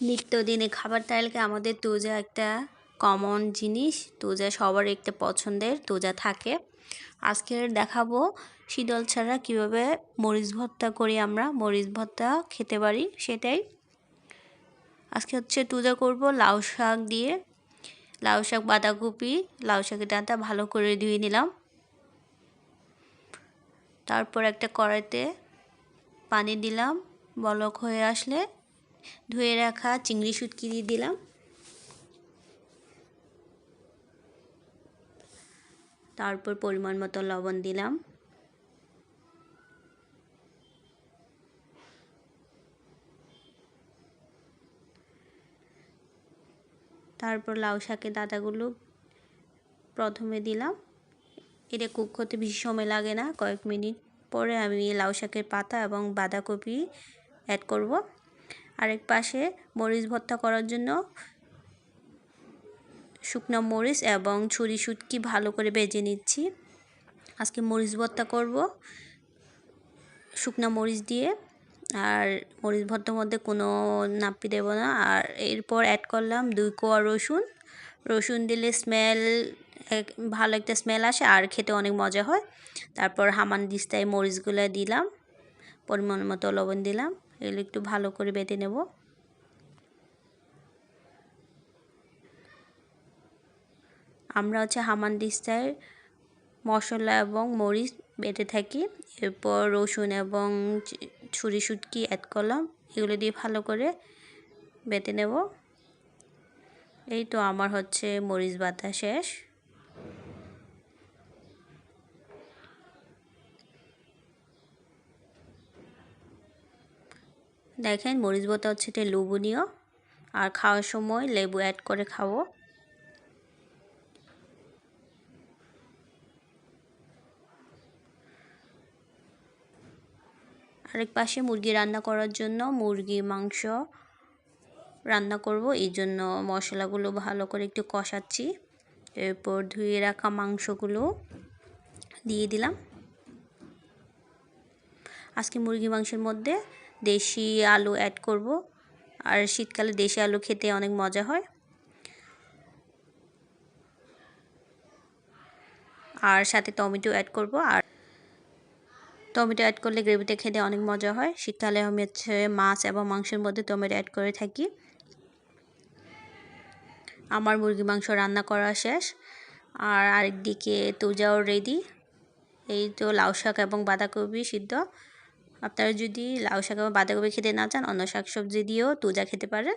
নিত্যদিনে খাবার তালিকায় আমাদের তোজা একটা কমন জিনিস। তোজা সবার একটা পছন্দের, তোজা থাকে। আজকের দেখাবো শীতল ছাড়া কীভাবে মরিচ ভর্তা করি আমরা। মরিচ ভর্তা খেতে পারি, সেটাই। আজকে হচ্ছে তুজা করব লাউ শাক দিয়ে। লাউ শাক, বাঁধাকপি, লাউ শাকের ডাঁটা ভালো করে ধুয়ে নিলাম। তারপর একটা কড়াইতে পানি দিলাম। বলক হয়ে আসলে ধুয়ে রাখা চিংড়ি শুটকি দিয়ে দিলাম। তারপর পরিমাণ মতো লবণ দিলাম। তারপর লাউ শাকের দাদাগুলো প্রথমে দিলাম। এটা কুক করতে বেশি সময় লাগে না, কয়েক মিনিট পরে আমি লাউ শাকের পাতা এবং বাঁধাকপি অ্যাড করব। আরেক পাশে মরিচ ভর্তা করার জন্য শুকনো মরিচ এবং ছুরি শুটকি ভালো করে বেজে নিচ্ছি। আজকে মরিচ ভর্তা করব শুকনো মরিচ দিয়ে। আর মরিচ ভর্তার মধ্যে কোনো নাপি দেব না। আর এরপর অ্যাড করলাম দুই কোয়া রসুন। রসুন দিলে স্মেল এক, ভালো একটা স্মেল আসে আর খেতে অনেক মজা হয়। তারপর হামান দিস্তায় মরিচগুলো দিলাম। পরিমাণ মতো লবণ দিলাম। এগুলো একটু ভালো করে বেটে নেব। আমরা হচ্ছে হামান দিস্তায় মশলা এবং মরিচ বেটে থাকি। এরপর রসুন এবং ছুরি, শুটকি অ্যাড করলাম এগুলো দিয়ে ভালো করে বেটে নেব। এই তো আমার হচ্ছে মরিচ বাতা শেষ। দেখেন, মরিচ বাতা হচ্ছে এটা লোভনীয়। আর খাওয়ার সময় লেবু অ্যাড করে খাব। আরেক পাশে মুরগি রান্না করার জন্য মুরগি, মাংস রান্না করব। এই জন্য মশলাগুলো ভালো করে একটু কষাচ্ছি। এরপর ধুয়ে রাখা মাংসগুলো দিয়ে দিলাম। আজকে মুরগি, মাংসের মধ্যে দেশি আলু অ্যাড করব। আর শীতকালে দেশি আলু খেতে অনেক মজা হয়। আর সাথে টমেটো অ্যাড করব। আর টমেটো অ্যাড করলে গ্রেভিটা খেতে অনেক মজা হয়। শীতকালে আমি হচ্ছে মাছ এবং মাংসের মধ্যে টমেটো অ্যাড করে থাকি। আমার মুরগি মাংস রান্না করা শেষ। আর আরেকদিকে তুজাও রেডি এই তো লাউ শাক এবং বাঁধাকপি সিদ্ধ। আপনারা যদি লাউ শাক বা বাঁধাকপি খেতে না চান, অন্য শাক সবজি দিয়েও তুজা খেতে পারেন।